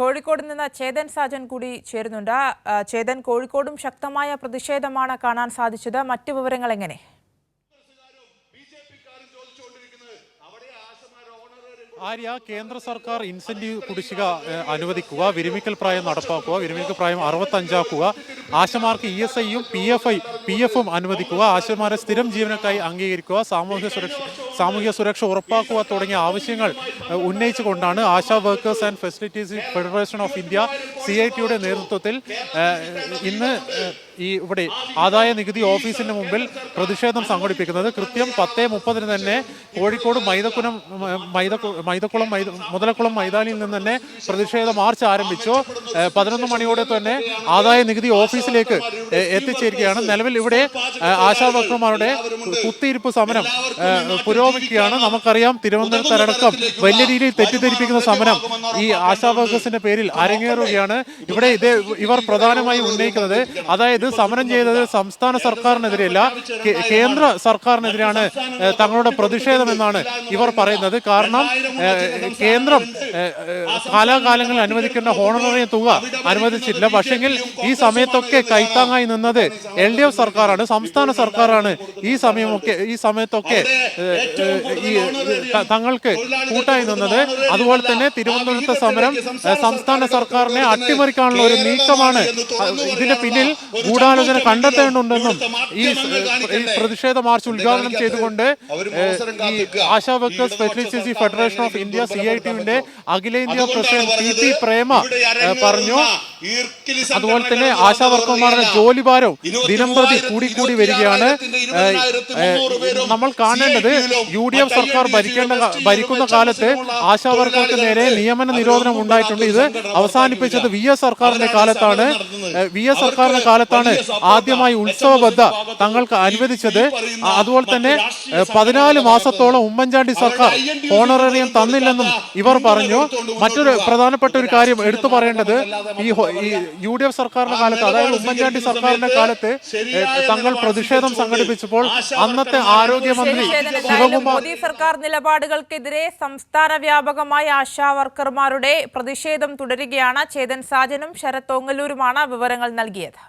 കോഴിക്കോട് നിന്ന് ചേതൻ സാജൻ കൂടി ചേരുന്നുണ്ട്. ചേതൻ കോഴിക്കോടും ശക്തമായ പ്രതിഷേധമാണ് കാണാൻ സാധിച്ചത്. മറ്റു വിവരങ്ങൾ എങ്ങനെ? ആര്യ കേന്ദ്ര സർക്കാർ ഇൻസെന്റീവ് കുടിശ്ശിക അനുവദിക്കുക വിരമിക്കൽ പ്രായം നടപ്പാക്കുക വിരമിക്കൽ പ്രായം അറുപത്തഞ്ചാക്കുക ആശമാർക്ക് ഇ എസ് ഐയും പി എഫ് ഐ പി എഫും അനുവദിക്കുക ആശമാരെ സ്ഥിരം ജീവനക്കായി അംഗീകരിക്കുക സാമൂഹ്യ സുരക്ഷ സാമൂഹ്യ സുരക്ഷ ഉറപ്പാക്കുക തുടങ്ങിയ ആവശ്യങ്ങൾ ഉന്നയിച്ചു ഉന്നയിച്ചുകൊണ്ടാണ് ASHA workers and facilities federation of India C I ടിയുടെ നേതൃത്വത്തിൽ ഇന്ന് ഈ ഇവിടെ ആദായ നികുതി ഓഫീസിന് മുമ്പിൽ പ്രതിഷേധം സംഘടിപ്പിക്കുന്നത്. കൃത്യം പത്തേ മുപ്പതിന് തന്നെ കോഴിക്കോട് മൈതക്കുനം മൈത മൈതക്കു മൈതക്കുളം മൈത മുതലക്കുളം മൈതാനിയിൽ നിന്ന് തന്നെ പ്രതിഷേധ മാർച്ച് ആരംഭിച്ചു. പതിനൊന്ന് മണിയോടെ തന്നെ ആദായ നികുതി ഓഫീസിലേക്ക് എത്തിച്ചേരുകയാണ്. നിലവിൽ ഇവിടെ ആശാ വർക്കർമാരുടെ കുത്തിയിരിപ്പ് സമരം ഏഹ് പുരോഗമിക്കുകയാണ് നമുക്കറിയാം തിരുവനന്തപുരത്തടക്കം വലിയ രീതിയിൽ തെറ്റിദ്ധരിപ്പിക്കുന്ന സമരം ഈ ആശാ വർക്കേഴ്സിന്റെ പേരിൽ അരങ്ങേറുകയാണ്. ഇവിടെ ഇത് ഇവർ പ്രധാനമായും ഉന്നയിക്കുന്നത് അതായത് സമരം ചെയ്തത് സംസ്ഥാന സർക്കാരിനെതിരെയല്ല കേന്ദ്ര സർക്കാരിനെതിരെയാണ് തങ്ങളുടെ പ്രതിഷേധമെന്നാണ് ഇവർ പറയുന്നത്. കാരണം കേന്ദ്രം കാലാകാലങ്ങളിൽ അനുവദിക്കേണ്ട ഹോണറിയ തുക അനുവദിച്ചില്ല. പക്ഷെങ്കിൽ ഈ സമയത്തൊക്കെ കൈത്താങ്ങായി നിന്നത് എൽ ഡി എഫ് സർക്കാരാണ് സംസ്ഥാന സർക്കാരാണ്. ഈ സമയമൊക്കെ ഈ സമയത്തൊക്കെ ഈ തങ്ങൾക്ക് കൂട്ടായി നിന്നത് അതുപോലെ തന്നെ തിരുവനന്തപുരത്തെ സമരം സംസ്ഥാന സർക്കാരിനെ അട്ടിമറിക്കാനുള്ള ഒരു നീക്കമാണ് ഇതിന് ഇതിന്റെ പിന്നിൽ ഗൂഢാലോചന കണ്ടെത്തേണ്ടതുണ്ടെന്നും ഈ ഈ പ്രതിഷേധ മാർച്ച് ഉദ്ഘാടനം ചെയ്തുകൊണ്ട് ഈ ASHA workers facilities federation of India C I ടിയുടെ അഖിലേന്ത്യാ പ്രസിഡന്റ് പി പി പ്രേമ പറഞ്ഞു അതുപോലെ തന്നെ ആശാ വർക്കർമാരുടെ ജോലി ഭാരവും ദിനം പ്രതി കൂടി കൂടി വരികയാണ്. നമ്മൾ കാണേണ്ടത് യു ഡി എഫ് സർക്കാർ ഭരിക്കേണ്ട ഭരിക്കുന്ന കാലത്ത് ആശാ വർക്കർക്ക് നേരെ നിയമന നിരോധനം ഉണ്ടായിട്ടുണ്ട്. ഇത് അവസാനിപ്പിച്ചത് വി എസ് സർക്കാരിന്റെ കാലത്താണ്. വി എസ് സർക്കാരിന്റെ കാലത്താണ് ആദ്യമായി ഉത്സവബദ്ധ തങ്ങൾക്ക് അനുവദിച്ചത് അതുപോലെ തന്നെ പതിനാല് മാസത്തോളം ഉമ്മൻചാണ്ടി സർക്കാർ ഓണറേറിയം തന്നില്ലെന്നും ഇവർ പറഞ്ഞു. മറ്റൊരു പ്രധാനപ്പെട്ട ഒരു കാര്യം എടുത്തു പറയേണ്ടത് ഈ ഈ യു ഡി എഫ് സർക്കാരിന്റെ കാലത്ത് അതായത് ഉമ്മൻചാണ്ടി സർക്കാരിന്റെ കാലത്ത് തങ്ങൾ പ്രതിഷേധം സംഘടിപ്പിച്ചപ്പോൾ അന്നത്തെ ആരോഗ്യമന്ത്രി മോദി സർക്കാർ നിലപാടുകൾക്കെതിരെ സംസ്ഥാന വ്യാപകമായി ആശാ വർക്കർമാരുടെ പ്രതിഷേധം തുടരുകയാണ്. ചേതൻ സാജനും ശരത് ഓങ്ങല്ലൂരുമാണ് വിവരങ്ങൾ നൽകിയത്.